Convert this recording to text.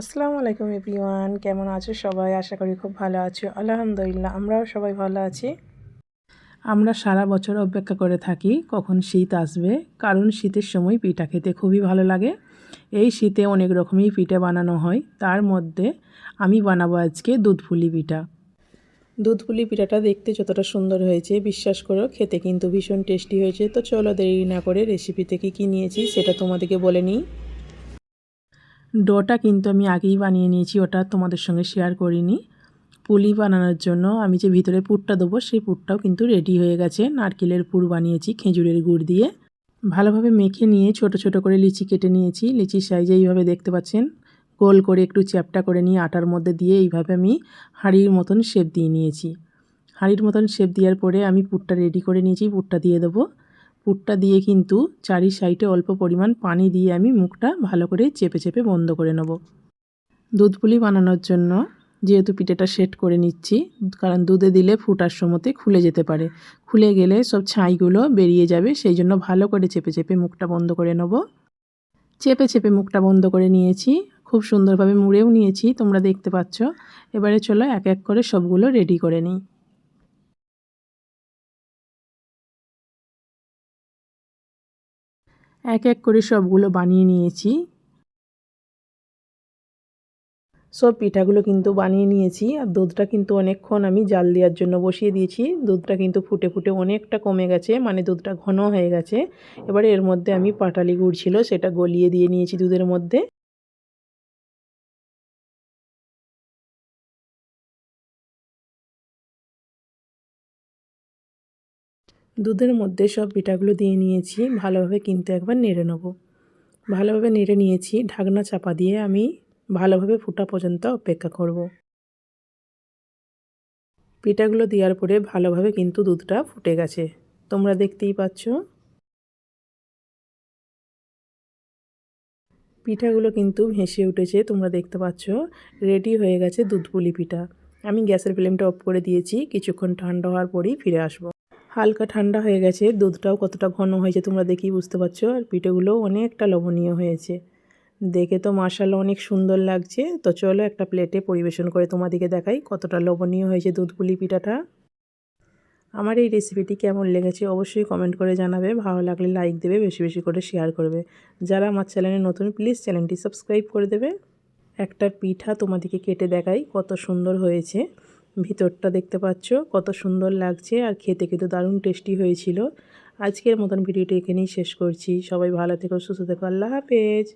আসসালামু আলাইকুম এভরিওয়ান, কেমন আছো সবাই? আশা করি খুব ভালো আছো। আলহামদুলিল্লাহ, আমরাও সবাই ভালো আছি। আমরা সারা বছর অপেক্ষা করে থাকি কখন শীত আসবে, কারণ শীতের সময় পিঠা খেতে খুবই ভালো লাগে। এই শীতে অনেক রকমই পিঠা বানানো হয়। তার মধ্যে আমি বানাবো আজকে দুধ ফুলি পিঠা। দুধ পুলি পিঠাটা দেখতে যতটা সুন্দর হয়েছে, বিশ্বাস করো, খেতে কিন্তু ভীষণ টেস্টি হয়েছে। তো চলো দেরি না করে রেসিপি থেকে কী নিয়েছি সেটা তোমাদেরকে বলে নিই। ডোটা কিন্তু আমি আগেই বানিয়ে নিয়েছি, ওটা তোমাদের সঙ্গে শেয়ার করিনি। পুলি বানানোর জন্য আমি যে ভিতরে পুরটা দেবো, সেই পুরটাও কিন্তু রেডি হয়ে গেছে। নারকেলের পুর বানিয়েছি খেজুরের গুড় দিয়ে। ভালোভাবে মেখে নিয়ে ছোট ছোট করে লিচি কেটে নিয়েছি। লিচির সাইজে এইভাবে দেখতে পাচ্ছেন। গোল করে একটু চ্যাপটা করে নিয়ে আটার মধ্যে দিয়ে এইভাবে আমি হাঁড়ির মতন শেপ দিয়ে নিয়েছি। হাঁড়ির মতন শেপ দেওয়ার পরে আমি পুরটা রেডি করে নিয়েছি। পুরটা দিয়ে দেবো। পুরটা দিয়ে কিন্তু চারি সাইডে অল্প পরিমাণ পানি দিয়ে আমি মুখটা ভালো করে চেপে চেপে বন্ধ করে নেব। দুধ পুলি বানানোর জন্য যেহেতু পিঠেটা সেট করে নিচ্ছি, কারণ দুধে দিলে ফুটার সময়তে খুলে যেতে পারে। খুলে গেলে সব ছাইগুলো বেরিয়ে যাবে, সেই জন্য ভালো করে চেপে চেপে মুখটা বন্ধ করে নেব। চেপে চেপে মুখটা বন্ধ করে নিয়েছি, খুব সুন্দরভাবে মুড়েও নিয়েছি, তোমরা দেখতে পাচ্ছ। এবারে চলো এক এক করে সবগুলো রেডি করে নিই। এক এক করে সবগুলো বানিয়ে নিয়েছি। সব পিঠাগুলো কিন্তু বানিয়ে নিয়েছি আর দুধটা কিন্তু অনেকক্ষণ আমি জাল দেওয়ার জন্য বসিয়ে দিয়েছি। দুধটা কিন্তু ফুটে ফুটে অনেকটা কমে গেছে মানে দুধটা ঘন হয়ে গেছে। এবারে এর মধ্যে আমি পাটালি গুড় ছিল, সেটা গলিয়ে দিয়ে নিয়েছি দুধের মধ্যে। দুধের মধ্যে সব পিঠাগুলো দিয়ে নিয়েছি, ভালোভাবে কিন্তু একবার নেড়ে নেব। ভালোভাবে নেড়ে নিয়েছি, ঢাকনা চাপা দিয়ে আমি ভালোভাবে ফুটা পর্যন্ত অপেক্ষা করব। পিঠাগুলো দেওয়ার পরে ভালোভাবে কিন্তু দুধটা ফুটে গেছে। তোমরা দেখতেই পাচ্ছ। পিঠাগুলো কিন্তু ভেসে উঠেছে, তোমরা দেখতে পাচ্ছ। রেডি হয়ে গেছে দুধ পুলি পিঠা। আমি গ্যাসের ফ্লেমটা অফ করে দিয়েছি, কিছুক্ষণ ঠান্ডা হওয়ার পরেই ফিরে আসব। হালকা ঠান্ডা হয়ে গেছে, দুধটাও কতটা ঘন হয়েছে তোমরা দেখেই বুঝতে পারছ, আর পিঠেগুলোও অনেকটা লবণীয় হয়েছে। দেখে তো মাসাল্লা অনেক সুন্দর লাগছে, তো চলো একটা প্লেটে পরিবেশন করে তোমাদেরকে দেখাই কতটা লবণীয় হয়েছে দুধ পুলি পিঠাটা। আমার এই রেসিপিটি কেমন লেগেছে অবশ্যই কমেন্ট করে জানাবে, ভালো লাগলে লাইক দেবে, বেশি বেশি করে শেয়ার করবে। যারা আমার চ্যানেলে নতুন, প্লিজ চ্যানেলটি সাবস্ক্রাইব করে দেবে। একটা পিঠা তোমাদেরকে কেটে দেখাই কত সুন্দর হয়েছে। ভিতরটা দেখতে পাচ্ছ, কত সুন্দর লাগছে আর খেতে কিন্তু দারুণ টেস্টি হয়েছিল। আজকের মতন ভিডিওটি এখানেই শেষ করছি। সবাই ভালো থেকো, সুস্থ থেকো, আল্লাহ হাফেজ।